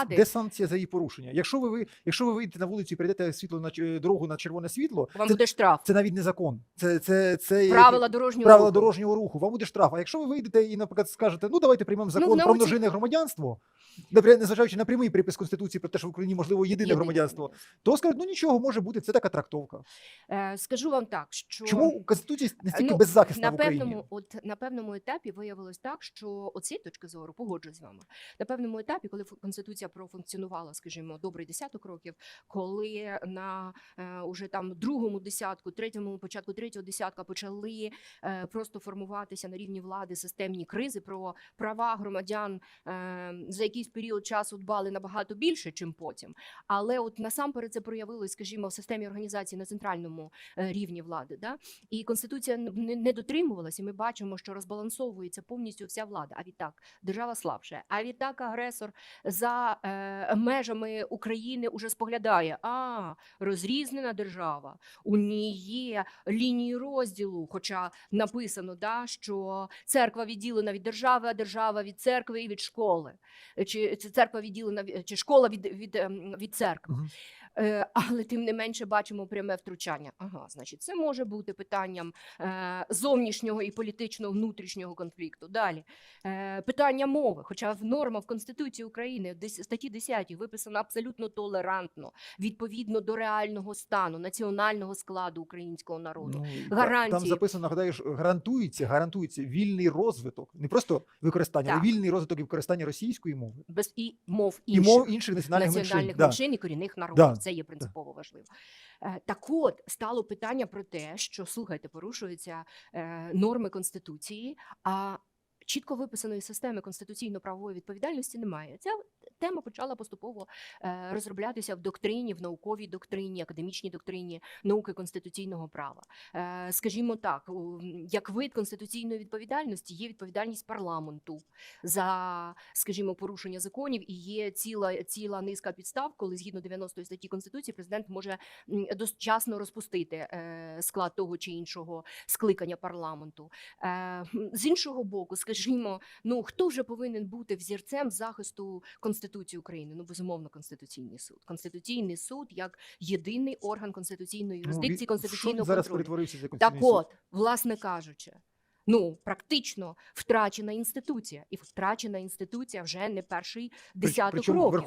влади. де санкція за її порушення? Якщо ви, ви якщо ви вийдете на вулицю і прийдете світло на дорогу на червоне світло, Вам це, буде штраф. це навіть не закон. Це це, це Правила дорожнього правила руху. дорожнього руху. Вам буде штраф. А якщо ви вийдете і, наприклад, скажете, ну давайте приймемо закон в про множинне громадянство, незважаючи на прямий припис конституції про те, що в Україні можливо єдине Єдине громадянство, то скажуть, ну нічого може бути. Це така трактовка. Е, Скажу вам так, що Чому конституція настільки Ну, беззахисна на в Україні? певному, от на певному етапі виявилось так, що оці точки зору погоджуюсь з вами. На певному етапі, коли конституція профункціонувала, скажімо, добрий десяток років, коли на е, уже там другому десятку, третьому початку третього десятка почали е, просто формуватися на рівні влади системні кризи про права громадян е, за якийсь період часу дбали набагато більше, чим потім. Але от насамперед це проявилось, скажімо, в системі організації на центральному е, рівні влади. Да? І конституція не, дотримувалася. Ми бачимо, що розбалансовується повністю вся влада. А відтак держава слабше. А відтак агресор за е, межами України уже споглядає. А розрізнена держава. У ній є лінії розділу. Хоча написано, да, що церква відділена від держави, а держава від церкви і від школи. Чи це церква відділена чи школа від, від, ем, від церкви. Е, але тим не менше бачимо пряме втручання. Ага, значить, це може бути питанням е, зовнішнього і політичного внутрішнього конфлікту. Далі е, питання мови. Хоча в норма в Конституції України в статті 10 виписано абсолютно толерантно, відповідно до реального стану національного складу українського народу. Ну, та- Там гарантії. записано, нагадаєш, гарантується, гарантується вільний розвиток, не просто використання, Так. а вільний розвиток і використання російської мови Без і мов і мов інших національних, національних меншин. Да. меншин і корінних народів. Да, Це є принципово важливо. Е, Так от стало питання про те, що слухайте, порушуються е, норми конституції, а чітко виписаної системи конституційно-правової відповідальності немає. Ця тема почала поступово е, розроблятися в доктрині, в науковій доктрині, академічній доктрині науки конституційного права. Е, Скажімо так, як вид конституційної відповідальності є відповідальність парламенту за, скажімо, порушення законів, і є ціла ціла низка підстав, коли згідно 90 статті конституції президент може дочасно розпустити е, склад того чи іншого скликання парламенту. З іншого боку, скажімо, ну хто вже повинен бути взірцем захисту Конституції України? Ну безумовно, конституційний суд. Конституційний суд як єдиний орган конституційної юрисдикції, ну, конституційного зараз контролю. перетворився за Так от, власне кажучи, ну практично втрачена інституція, і втрачена інституція вже не перший десяток Причому років.